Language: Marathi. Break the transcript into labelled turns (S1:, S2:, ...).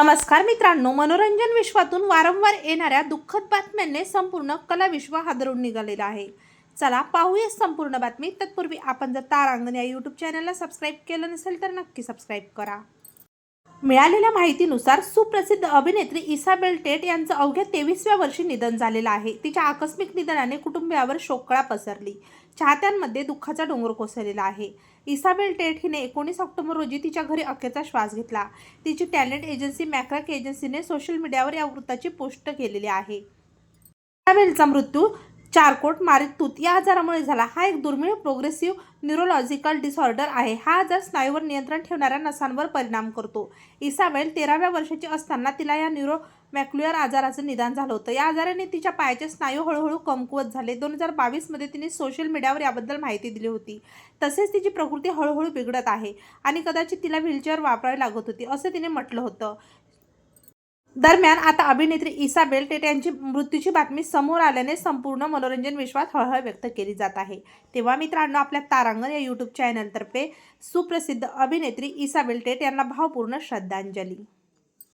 S1: नमस्कार मित्रांनो मनोरंजन विश्वातून वारंवार येणाऱ्या दुःखद बातम्यांनी संपूर्ण कला विश्व हादरून निघालेलं आहे. चला पाहूया संपूर्ण बातमी. तत्पूर्वी आपण जर तारांगण या यूट्यूब चॅनलला सबस्क्राईब केलं नसेल तर नक्की सबस्क्राईब करा. मिळालेल्या माहितीनुसार सुप्रसिद्ध अभिनेत्री इसाबेल टेट यांचं अवघ्या तेवीसव्या वर्षी निधन झालेलं आहे. तिच्या आकस्मिक निधनाने कुटुंबियावर शोककळा पसरली. चाहत्यांमध्ये दुःखाचा डोंगर कोसळलेला आहे. इसाबेल टेट हिने एकोणीस ऑक्टोबर रोजी तिच्या घरी अखेरचा श्वास घेतला. तिची टॅलेंट एजन्सी मॅक्रॅक एजन्सीने सोशल मीडियावर या वृत्ताची पोस्ट केलेली आहे. इसाबेलचा मृत्यू चारकोट मारितूत या आजारामुळे झाला. हा एक दुर्मिळ प्रोग्रेसिव्ह न्यूरोलॉजिकल डिसऑर्डर आहे. हा आजार स्नायूवर नियंत्रण ठेवणाऱ्या नसांवर परिणाम करतो. इसाबेल तेराव्या वर्षाची असताना तिला या न्यूरो मॅक्युलर आजाराचं निदान झालं होतं. या आजाराने तिच्या पायाचे स्नायू हळूहळू कमकुवत झाले. दोन हजार बावीसमध्ये तिने सोशल मीडियावर याबद्दल माहिती दिली होती. तसेच तिची प्रकृती हळूहळू बिघडत आहे आणि कदाचित तिला व्हीलचेअर वापरावी लागत होती असं तिने म्हटलं होतं. दरम्यान आता अभिनेत्री इसाबेल टेट यांची मृत्यूची बातमी समोर आल्याने संपूर्ण मनोरंजन विश्वात हळहळ व्यक्त केली जात आहे. तेव्हा मित्रांनो आपल्या तारांगण या यूट्यूब चॅनलतर्फे सुप्रसिद्ध अभिनेत्री इसाबेल टेट यांना भावपूर्ण श्रद्धांजली.